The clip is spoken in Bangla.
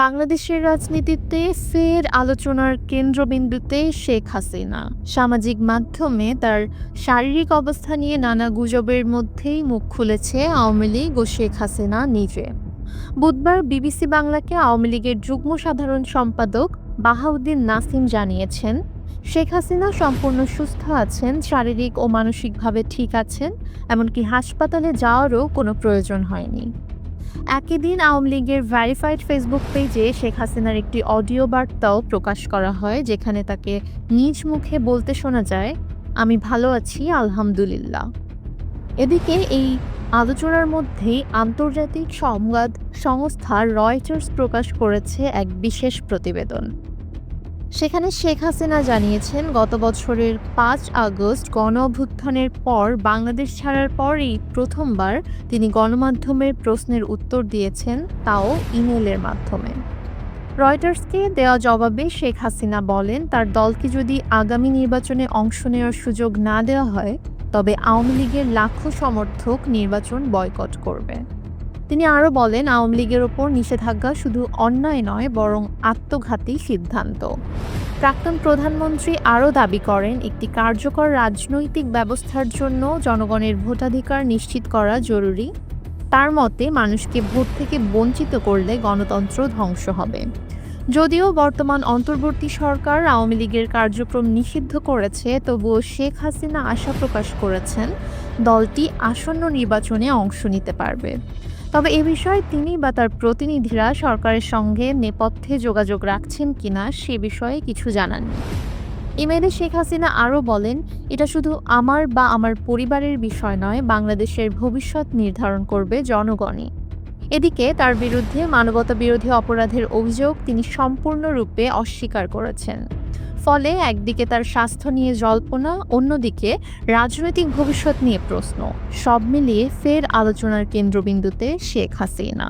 বাংলাদেশের রাজনীতিতে ফের আলোচনার কেন্দ্রবিন্দুতে শেখ হাসিনা। সামাজিক মাধ্যমে তার শারীরিক অবস্থা নিয়ে নানা গুজবের মধ্যেই মুখ খুলেছে আওয়ামী লীগ ও শেখ হাসিনা নিজে। বুধবার বিবিসি বাংলাকে আওয়ামী লীগের যুগ্ম সাধারণ সম্পাদক বাহাউদ্দিন নাসিম জানিয়েছেন, শেখ হাসিনা সম্পূর্ণ সুস্থ আছেন, শারীরিক ও মানসিকভাবে ঠিক আছেন, এমনকি হাসপাতালে যাওয়ারও কোনো প্রয়োজন হয়নি। একই দিন আওয়ামী লীগের ভ্যারিফাইড ফেসবুক পেজে শেখ হাসিনার একটি অডিও বার্তাও প্রকাশ করা হয়, যেখানে তাকে নিজ মুখে বলতে শোনা যায়, আমি ভালো আছি, আলহামদুলিল্লাহ। এদিকে এই আলোচনার মধ্যেই আন্তর্জাতিক সংবাদ সংস্থা রয়টার্স প্রকাশ করেছে এক বিশেষ প্রতিবেদন। সেখানে শেখ হাসিনা জানিয়েছেন, গত বছরের পাঁচ আগস্ট গণ অভ্যুত্থানের পর বাংলাদেশ ছাড়ার পরই প্রথমবার তিনি গণমাধ্যমের প্রশ্নের উত্তর দিয়েছেন, তাও ইমেলের মাধ্যমে। রয়টার্সকে দেওয়া জবাবে শেখ হাসিনা বলেন, তার দলকে যদি আগামী নির্বাচনে অংশ নেওয়ার সুযোগ না দেওয়া হয়, তবে আওয়ামী লীগের লাখো সমর্থক নির্বাচন বয়কট করবে। তিনি আরও বলেন, আওয়ামী লীগের ওপর নিষেধাজ্ঞা শুধু অন্যায় নয়, বরং আত্মঘাতী সিদ্ধান্ত। প্রাক্তন প্রধানমন্ত্রী আরও দাবি করেন, একটি কার্যকর রাজনৈতিক ব্যবস্থার জন্য জনগণের ভোটাধিকার নিশ্চিত করা জরুরি। তার মতে, মানুষকে ভোট থেকে বঞ্চিত করলে গণতন্ত্র ধ্বংস হবে। যদিও বর্তমান অন্তর্বর্তী সরকার আওয়ামী লীগের কার্যক্রম নিষিদ্ধ করেছে, তবুও শেখ হাসিনা আশা প্রকাশ করেছেন, দলটি আসন্ন নির্বাচনে অংশ নিতে পারবে। তবে এ বিষয়ে তিনি বা তার প্রতিনিধিরা সরকারের সঙ্গে নেপথ্যে যোগাযোগ রাখছেন কিনা সে বিষয়ে কিছু জানান ইমেলে শেখ হাসিনা আরও বলেন, এটা শুধু আমার বা আমার পরিবারের বিষয় নয়, বাংলাদেশের ভবিষ্যৎ নির্ধারণ করবে জনগণই। এদিকে তার বিরুদ্ধে মানবতা বিরোধী অপরাধের অভিযোগ তিনি সম্পূর্ণরূপে অস্বীকার করেছেন। ফলে একদিকে তার স্বাস্থ্য নিয়ে জল্পনা, অন্যদিকে রাজনৈতিক ভবিষ্যৎ নিয়ে প্রশ্ন। সব মিলিয়ে ফের আলোচনার কেন্দ্রবিন্দুতে শেখ হাসিনা।